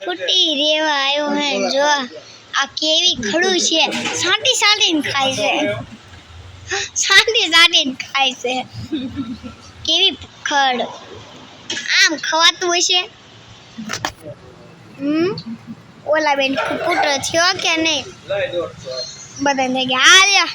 ફૂટી રેવા આવ્યો હે જો આ કેવી ખડું છે. સાંટી સાંટીને ખાય છે. સાંટી સાંટીને ખાય છે. કેવી ખડ. આમ ખવાતું હશે? હમ? ઓલા બેન પુત્ર થયો કે નહીં? બધા થઈ ગયા આ લ્યો.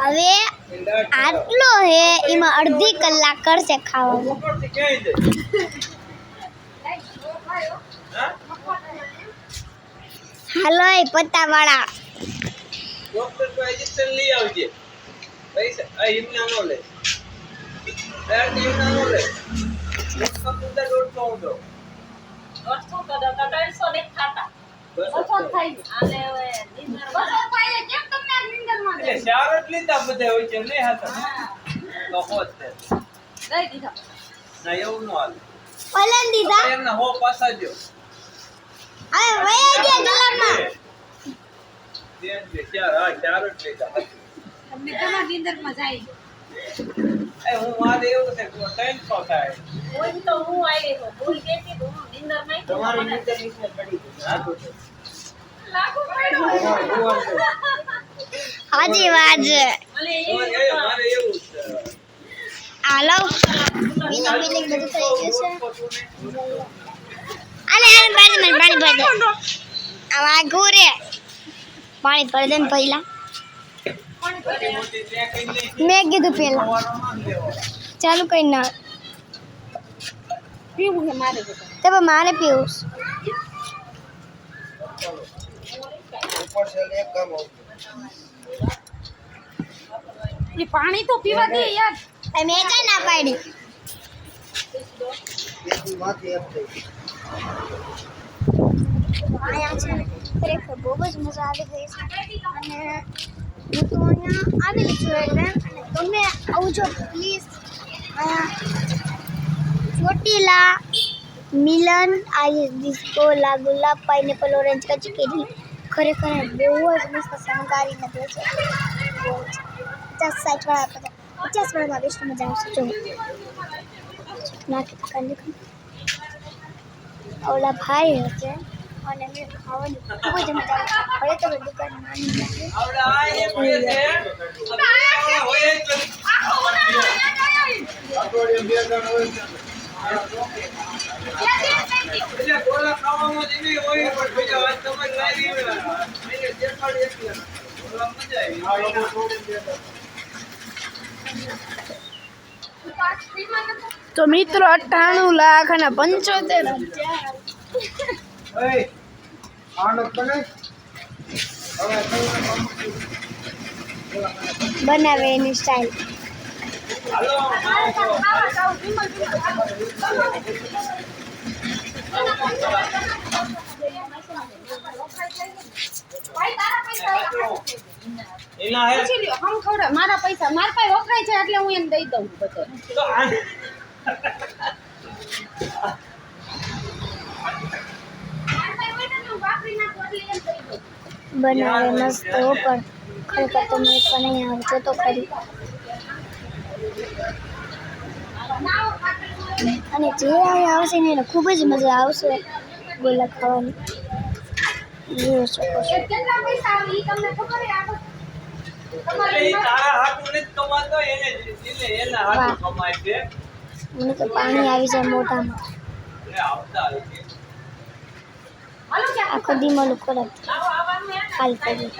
હવે આટલો હે, એમાં અડધી કલાક કરશે ખાવાનું. હાલો એ પત્તા વાળા ડોક્ટર તો ઇન્જેક્શન લઈ આવજે. પૈસા, આ હિમના નો લે ડાયરેક્ટ હિમના નો લે. લખવા પૂરતા દોઢસો હતા તો હોત તે ના એવું નો હાલે. પલન હો હા કે તમારી પડી ગઈ હાજી વાત મારે એવું છે. હાલો. બધું થઈ ગયું છે આલે આલે પાણી મને પાણી ભરી દે આ વાઘું રે પાણી ભરી દે ને પહેલા મોટી મોટી ત્યાં કઈ નહીં મેં કીધું પહેલા સવારનો ના લેવો ચાલુ કઈ ના તે પણ મારે પીવું છે. ઉપર છે એક કામ પાણી તો પીવા દે યાર એ મેં કઈ ના પાડી અહીંયા છે ને ખરેખર બહુ જ મજા આવી ગઈ છે અને હું તો અહીંયા આવેલી છું એટલે અને તમે આવજો પ્લીઝ ચોટીલા મિલન આઈ ડિસ્કો લા ગુલાબ પાઇનેપલ ઓરેન્જ કચી કેરી ખરેખર બહુ જ મસ્ત શણગારીને દે છે બહુ જ પચાસ સાઠ વાળા બધા પચાસ વાળામાં બેસ્ટ મજા આવશે જો નાખી દુકાન દેખાય ઓલા ભાઈ હશે અને મેં ખાવાની ખૂબ જ મજા આવી હવે તો દુકાન. તો મિત્રો અઠ્ઠાણું લાખ અને પંચોતેર બને? બનાવે એની સ્ટાઈલ મારા પૈસા મારા પાસે વપરાય છે એટલે હું એને દઈ દઉં બધે તો આ બનાવે મસ્ત હો પણ ખરેખર તો મેં પણ નહીં આવજો તો ખરી. અને જે અહીંયા આવશે ને એને ખૂબ જ મજા આવશે ગોલા ખાવાની. જોઈ શકો છે. મને તો પાણી આવી જાય મોઢામાં એટલે આવતા આવી છે. હાલો કે આખો ધીમો આવો ખાલી મત.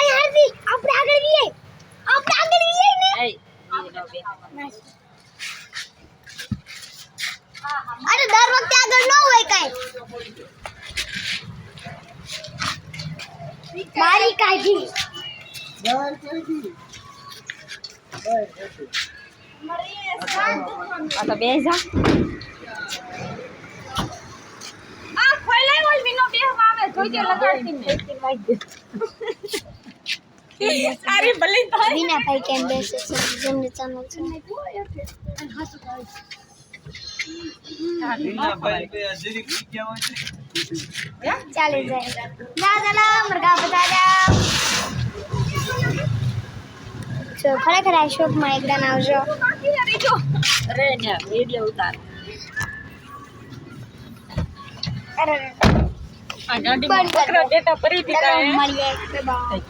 અરે આપણે આગળ જઈએ આપણે આગળ જઈએ દર વખતે આગળ ન હોય કાંઈ. મારી કાઢી. આ તો બે જા. આ ખોલાય ઓલ વિનો બે આવે જોઈજે લગાડતી ને. તારી ભલી થાય વિનાભાઈ કેમ બેસે છે? જેમને ચેનલ છે. ચાલે જાય. દાદા મરઘા બતાવ્યા જો ખરેખર આ શોપમાં એકદમ આવજો. અરે વિડિયો ઉતાર. અરે. આ ગાડીમાં ડેટા મળીએ. બાય.